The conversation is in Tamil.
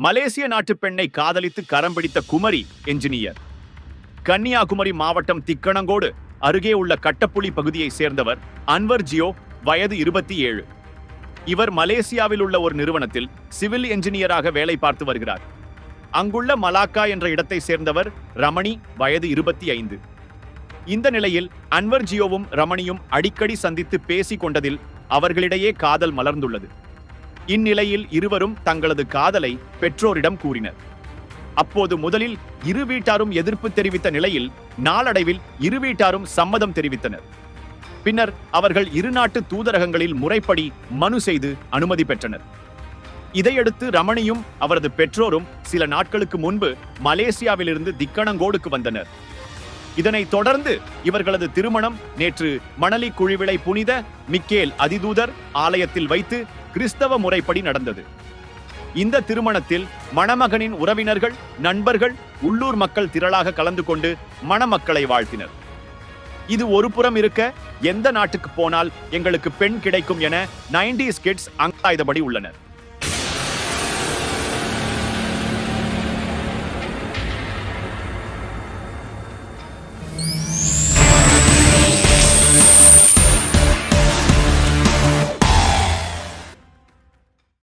மலேசிய நாட்டு பெண்ணை காதலித்து கரம் பிடித்த குமரி என்ஜினியர். கன்னியாகுமரி மாவட்டம் திக்கணங்கோடு அருகே உள்ள கட்டப்புலி பகுதியை சேர்ந்தவர் அன்வர் ஜியோ வயது இருபத்தி ஏழு. இவர் மலேசியாவில் உள்ள ஒரு நிறுவனத்தில் சிவில் என்ஜினியராக வேலை பார்த்து வருகிறார். அங்குள்ள மலாக்கா என்ற இடத்தை சேர்ந்தவர் ரமணி வயது இருபத்தி ஐந்து. இந்த நிலையில் அன்வர் ஜியோவும் ரமணியும் அடிக்கடி சந்தித்து பேசிக் கொண்டதில் அவர்களிடையே காதல் மலர்ந்துள்ளது. இந்நிலையில் இருவரும் தங்களது காதலை பெற்றோரிடம் கூறினர். அப்போது முதலில் இரு வீட்டாரும் எதிர்ப்பு தெரிவித்த நிலையில் நாளடைவில் இரு வீட்டாரும் சம்மதம் தெரிவித்தனர். பின்னர் அவர்கள் இரு நாட்டு தூதரகங்களில் முறைப்படி மனு செய்து அனுமதி பெற்றனர். இதையடுத்து ரமணியும் அவரது பெற்றோரும் சில நாட்களுக்கு முன்பு மலேசியாவிலிருந்து திக்கணங்கோடுக்கு வந்தனர். இதனைத் தொடர்ந்து இவர்களது திருமணம் நேற்று மணலி குழிவிளை புனித மிக்கேல் அதிதூதர் ஆலயத்தில் வைத்து கிறிஸ்தவ முறைப்படி நடந்தது. இந்த திருமணத்தில் மணமகனின் உறவினர்கள் நண்பர்கள் உள்ளூர் மக்கள் திரளாக கலந்து கொண்டு மணமக்களை வாழ்த்தினர். இது ஒரு புறம் இருக்க எந்த நாட்டுக்கு போனால் எங்களுக்கு பெண் கிடைக்கும் என நைன்டி கிட்ஸ் அங்காய்தபடி உள்ளனர்.